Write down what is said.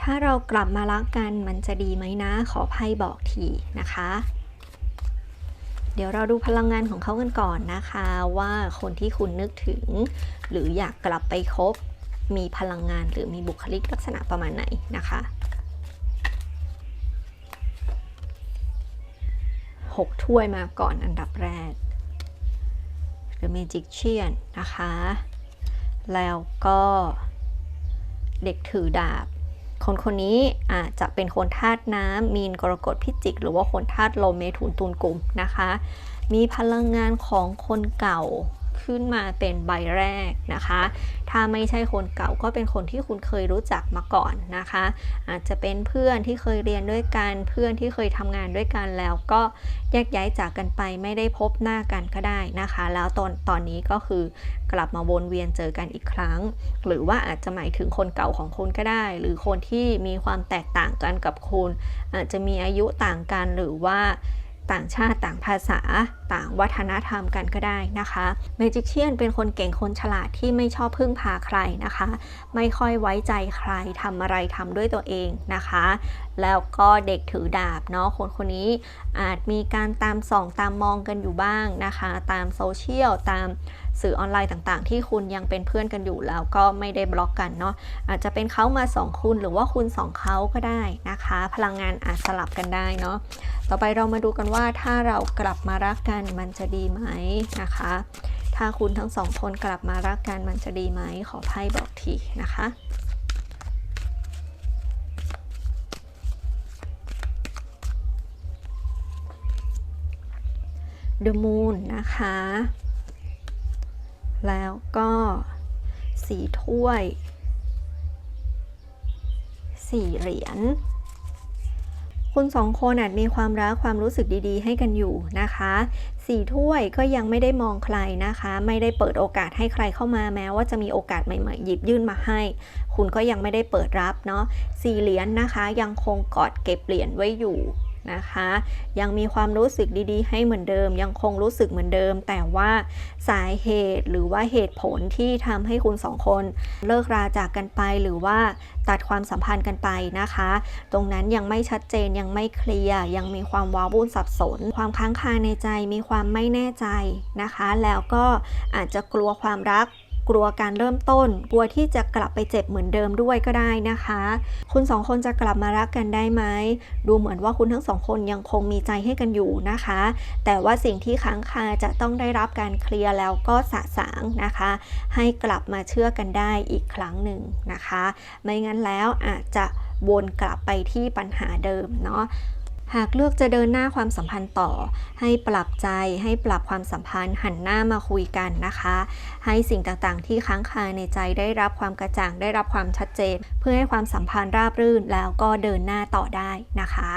ถ้าเรากลับมารักกันมันจะดีไหมนะ ขอไพ่บอกทีนะคะ เดี๋ยวเราดูพลังงานของเขากันก่อนนะคะ ว่าคนที่คุณนึกถึง หรืออยากกลับไปคบ มีพลังงานหรือมีบุคลิกลักษณะประมาณไหนนะคะหกถ้วยมาก่อนอันดับแรก หรือ Magician นะคะ แล้วก็เด็กถือดาบ คนคนนี้อาจจะเป็นคนธาตุน้ำมีนกรกฎพิจิก หรือว่าคนธาตุลมเมถุนตุลกลุ่มนะคะ มีพลังงานของคนเก่า ขึ้นมาเป็นใบแรกนะคะ ถ้าไม่ใช่คนเก่าก็เป็นคนที่คุณเคยรู้จักมาก่อนนะคะ อาจจะเป็นเพื่อนที่เคยเรียนด้วยกันเพื่อนที่เคยทำงานด้วยกันแล้วก็แยกย้ายจากกันไปไม่ได้พบหน้ากันก็ได้นะคะ แล้วตอนตอนนี้ก็คือกลับมาวนเวียนเจอกันอีกครั้ง หรือว่าอาจจะหมายถึงคนเก่าของคุณก็ได้ หรือคนที่มีความแตกต่างกันกับคุณ อาจจะมีอายุต่างกันหรือว่า ต่างชาติต่างภาษา ต่างวัฒนธรรมกันก็ได้นะคะเมจิเชียนเป็นคนเก่งคนฉลาดที่ไม่ชอบพึ่งพาใครนะคะ ไม่ค่อยไว้ใจใครทำอะไรทำด้วยตัวเองนะคะ แล้วก็เด็กถือดาบเนาะคนคนนี้อาจมีการตามส่องตามมองกันอยู่บ้างนะคะ ตามโซเชียลตามสื่อออนไลน์ต่างๆ ที่คุณยังเป็นเพื่อนกันอยู่แล้วก็ไม่ได้บล็อกกันเนาะอาจจะเป็นเขามาสองคุณหรือว่าคุณสองเขาก็ได้นะคะ พลังงานอาจสลับกันได้เนาะต่อไปเรามาดูกันว่าถ้าเรากลับมารักกันมันจะดีไหมนะคะ ถ้าคุณทั้งสองคนกลับมารักกันมันจะดีไหมขอไพ่บอกทีนะคะ The Moon นะคะ แล้วก็สีถ้วย สี่เหรียญ คุณสองคนอาจมีความรักความรู้สึกดีๆ ให้กันอยู่นะคะสี่ถ้วยก็ยังไม่ได้มองใครนะคะ ไม่ได้เปิดโอกาสให้ใครเข้ามาแม้ว่าจะมีโอกาสใหม่ๆ หยิบยื่นมาให้ คุณก็ยังไม่ได้เปิดรับเนาะสี่เหรียญนะคะ ยังคงกอดเก็บเหรียญไว้อยู่ นะคะ ยังมีความรู้สึกดีๆ ให้เหมือนเดิม ยังคงรู้สึกเหมือนเดิม แต่ว่าสาเหตุหรือว่าเหตุผลที่ทำให้คุณสองคนเลิกราจากกันไปหรือว่าตัดความสัมพันธ์กันไปนะคะ ตรงนั้นยังไม่ชัดเจนยังไม่เคลียร์ยังมีความว้าวุ่นสับสน ความค้างคาในใจมีความไม่แน่ใจนะคะ แล้วก็อาจจะกลัวความรัก กลัวการเริ่มต้น กลัวที่จะกลับไปเจ็บเหมือนเดิมด้วยก็ได้นะคะ คุณสองคนจะกลับมารักกันได้ไหม ดูเหมือนว่าคุณทั้งสองคนยังคงมีใจให้กันอยู่นะคะ แต่ว่าสิ่งที่ค้างคาจะต้องได้รับการเคลียร์แล้วก็สะสางนะคะ ให้กลับมาเชื่อกันได้อีกครั้งหนึ่งนะคะ ไม่งั้นแล้วอาจจะวนกลับไปที่ปัญหาเดิมเนาะ หากเลือกจะเดินหน้าความสัมพันธ์ต่อ ให้ปรับใจให้ปรับความสัมพันธ์หันหน้ามาคุยกันนะคะ ให้สิ่งต่างๆ ที่ค้างคาในใจได้รับความกระจ่างได้รับความชัดเจน เพื่อให้ความสัมพันธ์ราบรื่นแล้วก็เดินหน้าต่อได้นะคะ